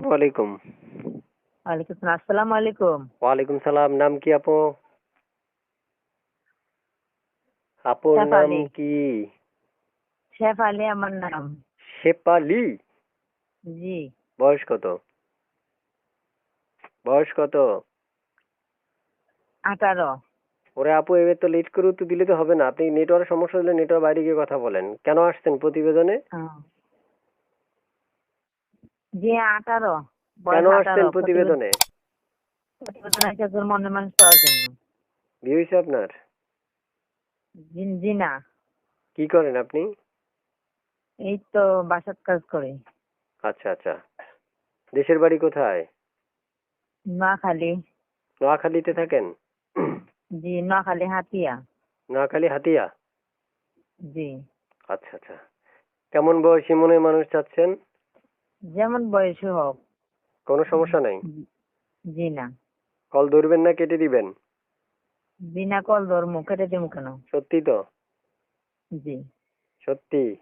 ওয়ালাইকুম। ওয়ালাইকুম আসসালাম আলাইকুম। ওয়ালাইকুম সালাম নাম কি আপু? আপুর নাম কি? শেফ আলী আমার নাম। শেপালি জি। বয়স কত? বয়স কত? আঠারো। ওরে আপু এবার তো লেট করে উত্তর দিলে তো হবে না। আপনি নেটওয়ার্ক সমস্যা হলে নেটওয়ার্ক বাইরে গিয়ে কথা বলেন। কেন আসছেন প্রতিবেদনে? জি আঠারো কেন আসছেন 18 প্রতিবেদনে প্রতিবেদন মনে মানুষ পাওয়ার জন্য। বিয়ে হয়েছে আপনার? জি না কি করেন আপনি? এই তো বাসাত কাজ করি। আচ্ছা আচ্ছা। দেশের বাড়ি কোথায়? নোয়াখালী। নোয়াখালীতে থাকেন? জি নোয়াখালী হাতিয়া। নোয়াখালী হাতিয়া? জি। আচ্ছা আচ্ছা। কেমন বয়সী মনের মানুষ চাচ্ছেন? যেমন বয়সী হোক। কোনো সমস্যা নাই? জি না। কল ধরবেন না কেটে দিবেন? বিনা কল ধর্ম কেটে দেবো কেন? সত্যি তো? জি। সত্যি?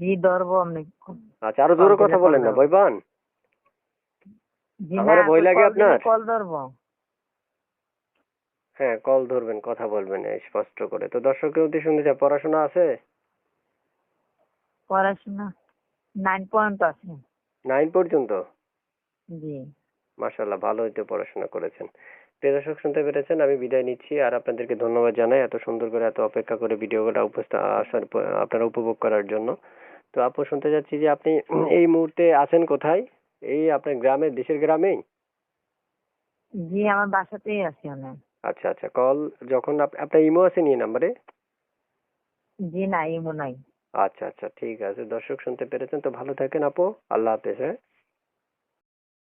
জি ধরবো আপনি আচ্ছা আরও জোরে কথা বলেন না। ভয় পান? না ভয় লাগে আপনার? কল ধরবো। হ্যাঁ কল ধরবেন কথা বলবেন স্পষ্ট করে। তো দর্শকের উদ্দেশ্যে শুনতে চাই পড়াশোনা আছে? পড়াশোনা নাইন পয়েন্ট আছে। নাইন পর্যন্ত? জি। মাশাল্লাহ ভালো হইতে পড়াশোনা করেছেন। প্রিয় দর্শক শুনতে পেরেছেন? আমি বিদায় নিচ্ছি আর আপনাদেরকে ধন্যবাদ জানাই এত সুন্দর করে এত অপেক্ষা করে ভিডিওটা উপস্থিত আসার আপনারা উপভোগ করার জন্য। তো আপু শুনতে যাচ্ছি যে আপনি এই মুহূর্তে আছেন কোথায়? এই আপনার গ্রামে দেশের গ্রামেই? জি আমার বাসাতেই আছি অনেক আচ্ছা আচ্ছা কল যখন আপ- আপনার ইমো আছে নিয়ে নাম্বারে? জি না ইমো নাই। আচ্ছা আচ্ছা ঠিক আছে। দর্শক শুনতে পেরেছেন তো ভালো থাকেন আপু। আল্লাহ হাফেজ হ্যাঁ?